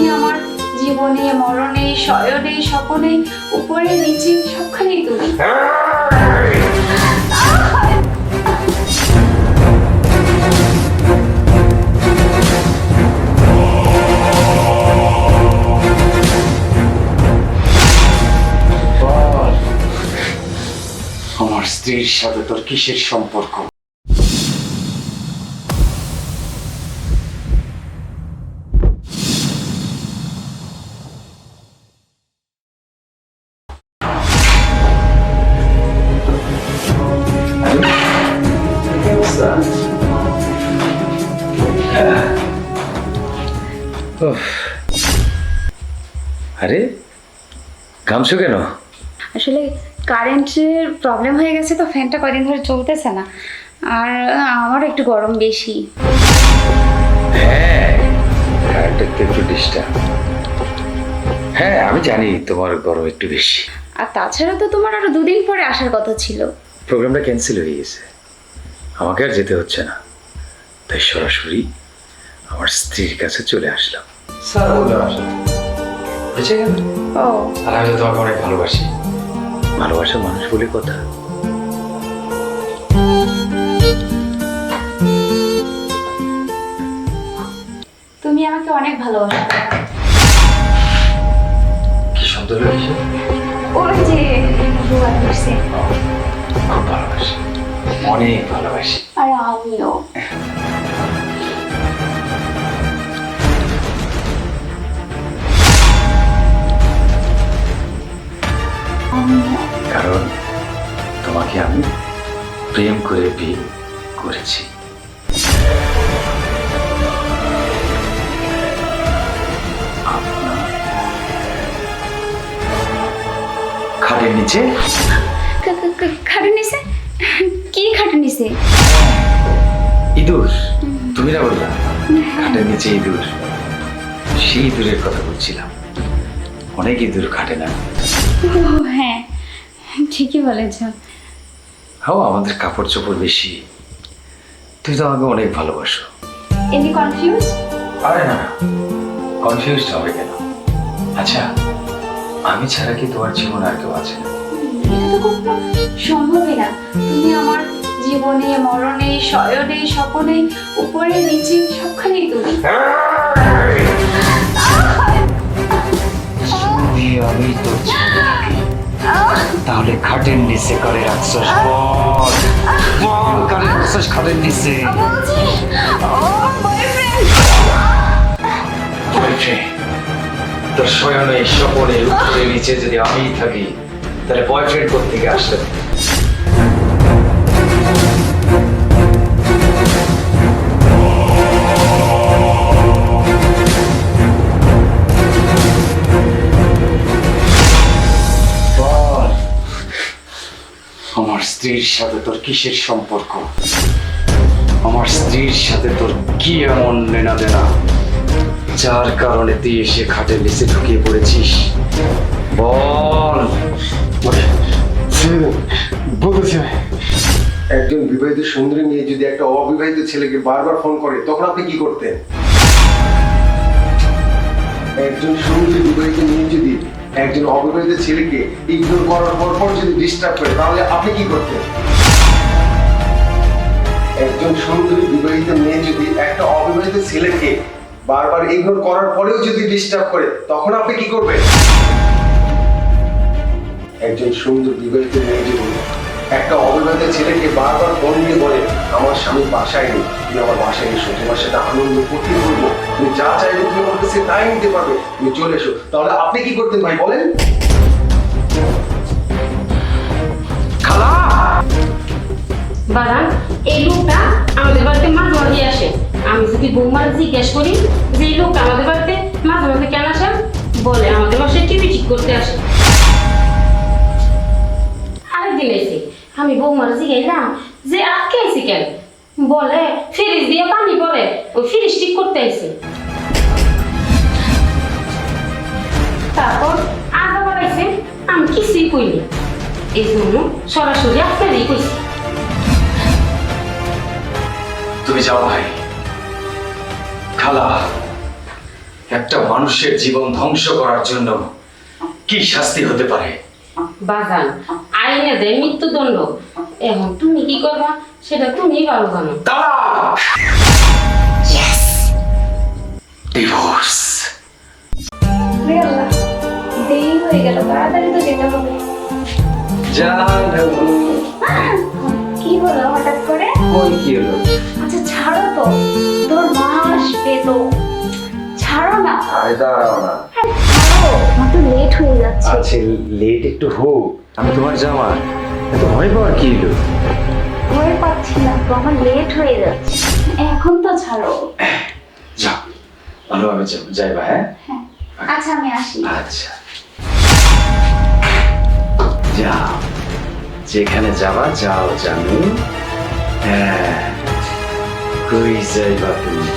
তুমি আমার জীবনে, মরণে, শয়নে, স্বপনে, উপরে, নিচে, সবখানেই তুমি আমার স্ত্রীর সাথে তোর কিসের সম্পর্ক? আরে ঘামছো কেন? আসলে কারেন্টের প্রবলেম হয়ে গেছে তো ফ্যানটা কয়দিন ধরে চলতেছে না। আর আমার একটু গরম বেশি। হ্যাঁ কারেন্টের তো একটু ডিস্টার্ব হ্যাঁ আমি জানি তোমার গরম একটু বেশি। আর তাছাড়া তো তোমার আরও দুদিন পরে আসার কথা ছিল। প্রোগ্রামটা ক্যান্সেল হয়ে গেছে। আমাকে আর যেতে হচ্ছে না। তাই সরাসরি আমার স্ত্রীর কাছে চলে আসলাম। স্যার বুঝে গেল? ও। আর আমি তো তোমাকে অনেক ভালোবাসি। ভালোবাসা মানুষ বলে কথা তুমি আমাকে অনেক ভালোবাসো। কি সুন্দর লাগছে ওই যে ধরছে খুব ভালোবাসি। অনেক ভালোবাসি। আর আমিও। কারণ তোমাকে আমি প্রেম করে বিয়ে করেছি। খাটের নিচে? কা- কা- কা- খাটে নিছে কি খাটে নিছে ইঁদুর। তুমি না বললা? খাটের নিচে ইঁদুর। সেই ইঁদুরের কথা বলছিলাম। অনেক ইঁদুর খাটে না? ও হ্যাঁ ঠিকই বলেছ। হাও আমাদের কাপড় চোপড় বেশি। তুই তো আমাকে অনেক ভালোবাসো। এনি কনফিউজ আরে না কনফিউজড হবে কেন? আচ্ছা আমি ছাড়া কি তোমার জীবন আর কেউ আছে? না সম্ভবই না। তুমি আমার জীবনে মরণে শয়নে স্বপনে উপরে নিচে সবখানেই তুমি তাহলে খাটের নিচে করে রাখছস বল বল করে রাখছস খাটের নিচে। বলছি ও বয়ফ্রেন্ড বয়ফ্রেন্ড তোর শয়নে স্বপনে উপরে নিচে যদি আমি থাকি তাহলে বয়ফ্রেন্ড কোথেকে আসলে স্ত্রীর সাথে তোর কিসের সম্পর্ক? আমার স্ত্রীর সাথে তোর কি এমন লেনা দেনা যার কারণে তুই এসে খাটের নিচে ঢুকিয়ে পড়েছিস? বল। একজন বিবাহিত সুন্দরী মেয়ে যদি একটা অবিবাহিত ছেলেকে বারবার ফোন করে, তখন আপনি কি করতেন? একজন সুন্দরী বিবাহিত মেয়ে যদি একজন অবিবাহিত ছেলেকে ইগনোর করার পর পর যদি ডিস্টার্ব করে, তাহলে আপনি কি করতেন? একজন সুন্দরী বিবাহিত মেয়ে যদি একটা অবিবাহিত ছেলেকে বারবার ইগনোর করার পরেও যদি ডিস্টার্ব করে, তখন আপনি কি করবেন? একজন সুন্দর বিবাহিত মেয়ে যদি একটা অবিবাহিত ছেলেকে বারবার ফোন দিয়ে বলে, আমার স্বামী বাসায় নেই। তুমি আমার বাসায় এসো, তোমার সাথে আনন্দ করব। তুমি যা তুমি আমার কাছে তাই নিতে পারবে। তুমি চলে এসো। তাহলে আপনি কি করতেন ভাই, বলেন? বাগান এই লোকটা আমাদের বাড়িতে মাঝে আসে। আমি যদি বৌমার জিজ্ঞেস করি যে, এই লোকটা আমাদের বাড়িতে মাঝে মাঝে কেন আসে? বলে, আমাদের বাসায় টিভি ঠিক করতে আসে। আরেকদিন এসে আমি বৌমার জিজ্ঞাসলাম যে আজকে এসে কেন? বলে ফ্রিজ দিয়ে পানি পড়ে। ওই ফ্রিজ ঠিক করতে এসে তারপর আধা বাড়াইছে আমি কিছুই কইনি এই জন্য সরাসরি আপনারই কইছি। তুমি যাও ভাই। খালা একটা মানুষের জীবন ধ্বংস করার জন্য কি শাস্তি হতে পারে? বাজান আইনে দেয় মৃত্যুদণ্ড। এখন তুমি কি করবা? সেটা তুমি ভালো জানো। ডিভোর্স দেরি হয়ে গেল তাড়াতাড়ি তো যেতে হবে। কি হলো হঠাৎ করে? ওই কি হলো? আচ্ছা ছাড়ো তো। তোর মা আসবে তো। ছাড়ো না। দাঁড়াও না। আমার তো লেট হয়ে যাচ্ছে। আছে লেট একটু হোক। আমি তোমার জামা। এত ভয় পাওয়ার কি হলো? ভয় পাচ্ছি না তো আমার লেট হয়ে যাচ্ছে। এখন তো ছাড়ো। যাও ভালোভাবে যাইবা হ্যাঁ? হ্যাঁ। আচ্ছা আমি আসি। আচ্ছা। যাও। যেখানে যাবা যাও জানু। হ্যাঁ। কই যাইবা তুমি?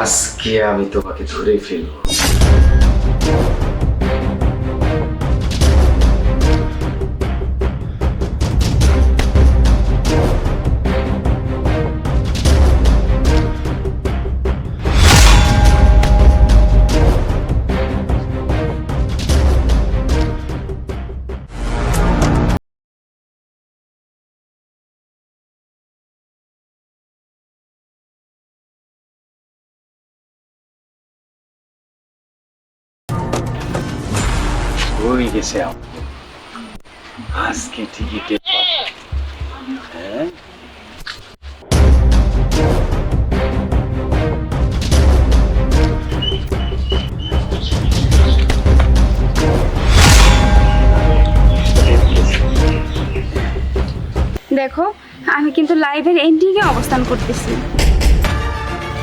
আজকে আমি তোমাকে ধরে ফেলব। Thank you. গেছে আজকে হ্যাঁ? দেখো, আমি কিন্তু লাইভের এন্ডিংয়ে অবস্থান করতেছি।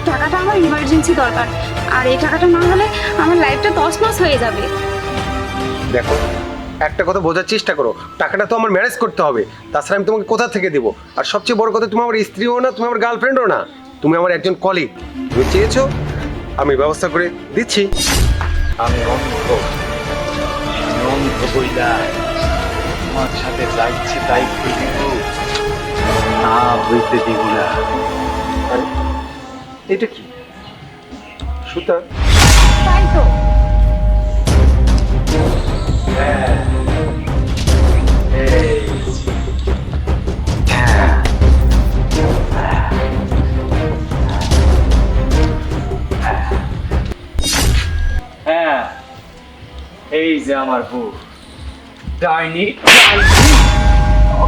টাকাটা আমার ইমার্জেন্সি দরকার। আর এই টাকাটা না হলে আমার লাইফটা তছনছ হয়ে যাবে। দেখো একটা কথা বোঝার চেষ্টা করো টাকাটা তো আমার ম্যানেজ করতে হবে তাছাড়া আমি তোমাকে কোথা থেকে দেবো? আর সবচেয়ে বড় কথা তুমি আমার স্ত্রীও না তুমি আমার গার্লফ্রেন্ডও না তুমি আমার একজন কলিগ তুমি চেয়েছো আমি ব্যবস্থা করে দিচ্ছি। আমি অন্ধ অন্ধ বইলা তোমার সাথে যা ইচ্ছে তাই না বইতে দিব না। এটা কি? সুতা? তাই তো। এই হ্যাঁ হ্যাঁ এই যে আমার বউ ডাইনি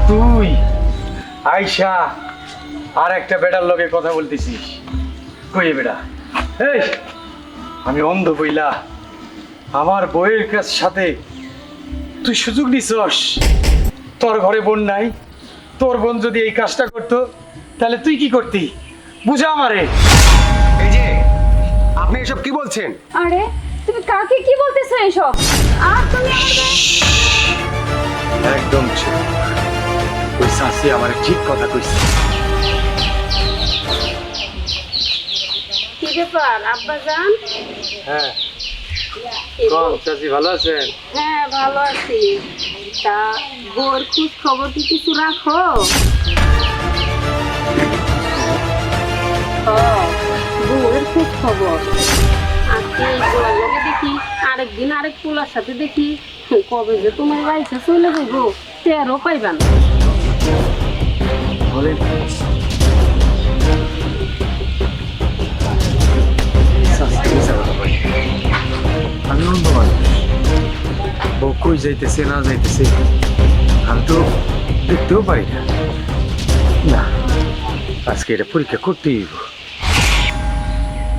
তুই আয়শা আর একটা বেটার লগে কথা বলতেছিস কই বেটা এই আমি অন্ধ বইলা আমার বইয়ের কাছ সাথে তুই সুযোগ নিছস। তোর ঘরে বোন নাই তোর বোন যদি এই কাজটা করতো তাহলে তুই কি করতি? বুঝা আমারে। এই যে আপনি এসব কি বলছেন? আরে তুমি কাকে কি বলতেছো এসব? আর তুমি একদম চুপ ওই শাসি আমার ঠিক কথা কইছে। কি ব্যাপার আব্বা যান হ্যাঁ। কম চাচি ভালো আছেন? হ্যাঁ ভালো আছি। তা বোর খোঁজ খবর কি কিছু রাখো? ও, বউয়ের খোঁজ খবর আজকে এই লগে দেখি আরেকদিন আরেক পোলার সাথে দেখি। কবে যে তোমার বাইসে চলে যাইব তেরো পাইবা না। বউ কই যাইতেছে না যাইতেছে আমি তো দেখতেও পারি না না আজকে এটা পরীক্ষা করতেই।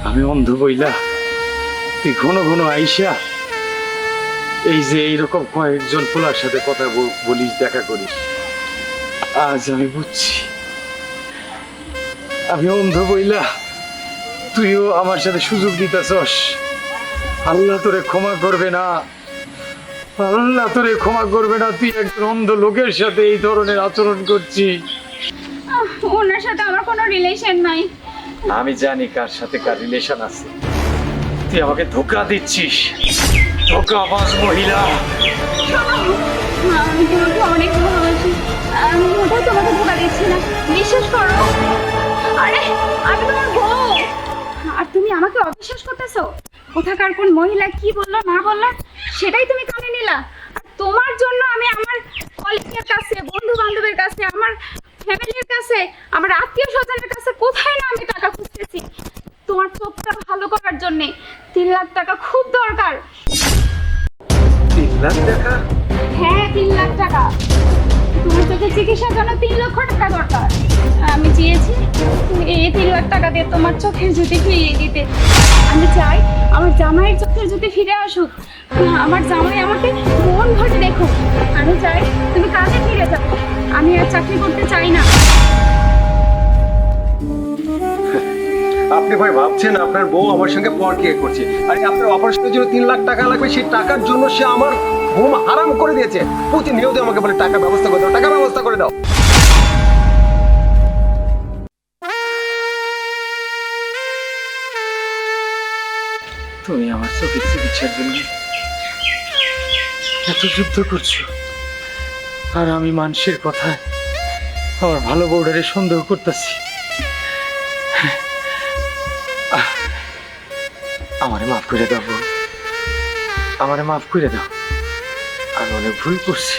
আমি অন্ধ বইলা তুই ঘন ঘন আইসা এই যে এইরকম কয়েকজন পোলার সাথে কথা বলিস দেখা করিস আজ আমি বুঝছি আমি অন্ধ বইলা তুইও আমার সাথে সুযোগ দিতেছস আল্লাহ তোরে ক্ষমা করবে না আল্লাহ তোরে ক্ষমা করবে না তুই একজন অন্ধ লোকের সাথে এই ধরনের আচরণ করছিস। ওনার সাথে আমার কোনো রিলেশন নাই। আমি জানি কার সাথে কার রিলেশন আছে। তুই আমাকে ধোকা দিচ্ছিস। ধোকাবাজ মহিলা। আমি তোমাকে অনেক ভালোবাসি। আমি মোটেও তোমাকে ধোকা দিচ্ছি না। বিশ্বাস করো। আরে আমি তোমার বউ। আর তুমি আমাকে অবিশ্বাস করতেছো? কোথাকার কোন মহিলা কি বলল না বলল সেটাই তুমি কানে নিলা। আর তোমার জন্য আমি আমার কলিগের কাছে বন্ধু বান্ধবের কাছে আমার ফ্যামিলির কাছে আমার আত্মীয় স্বজনের কাছে কোথায় না আমি টাকা খুঁজতেছি? তোমার চোখটা ভালো করার জন্যে তিন লাখ টাকা খুব দরকার। তিন লাখ টাকা? হ্যাঁ তিন লাখ টাকা। তোমার চোখের চিকিৎসার জন্য তিন লক্ষ টাকা দরকার। আমি চেয়েছি এই তিন লাখ টাকা দিয়ে তোমার চোখের জ্যোতি ফিরিয়ে দিতে। আমি চাই আমার জামাইয়ের চোখের জ্যোতি ফিরে আসুক। আমার জামাই আমাকে মন ভরে দেখুক। আমি চাই তুমি কাজে ফিরে যাও। আমি আর চাকরি করতে চাই না। আপনি ভাই ভাবছেন আপনার বউ আমার সঙ্গে পর কে করছে? আরে আপনার অপারেশনের জন্য তিন লাখ টাকা লাগবে, সেই টাকার জন্য সে আমার ঘুম হারাম করে দিয়েছে। প্রতিনিয়ত আমাকে বলে টাকা ব্যবস্থা করে দাও, টাকা ব্যবস্থা করে দাও। তুমি আমার চোখের চিকিৎসার জন্য এত যুদ্ধ করছ। আর আমি মানুষের কথায় আমার ভালো বউডারে সন্দেহ করতেছি। আমারে মাফ করে দাও আমারে মাফ করে দাও। আমি অনেক ভুল করছি।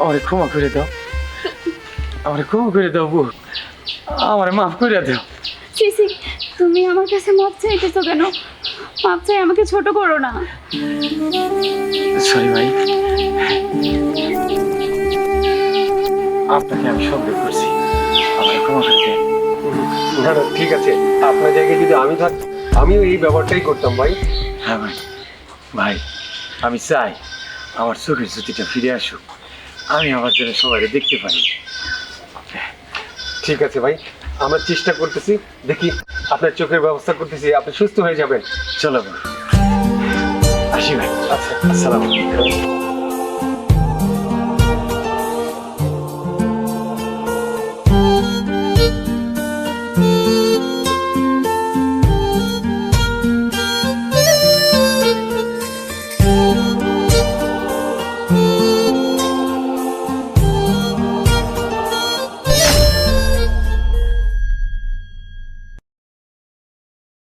আমারে ক্ষমা করে দাও। আমারে ক্ষমা করে দাও বউ। আমারে মাফ করে দাও। সিসি তুমি আমার কাছে মাপ চাইতেছো কেন? মাপ চাই আমাকে ছোট করো না। সরি ভাই। আপনাকে আমি সন্দেহ করছি। আমার ক্ষমা করে দেন। না না ঠিক আছে। আপনার জায়গায় যদি আমি থাক আমিও এই ব্যাপারটাই করতাম ভাই। হ্যাঁ ভাই। ভাই আমি চাই। আমার চোখের জ্যোতিটা ফিরে আসুক। আমি আমার জন্য সবাইকে দেখতে পারি। ঠিক আছে ভাই, আমরা চেষ্টা করতেছি, দেখি আপনার চোখের ব্যবস্থা করতেছি, আপনি সুস্থ হয়ে যাবেন। চলো ভাই। আসি ভাই আচ্ছা আসসালাম আলাইকুম।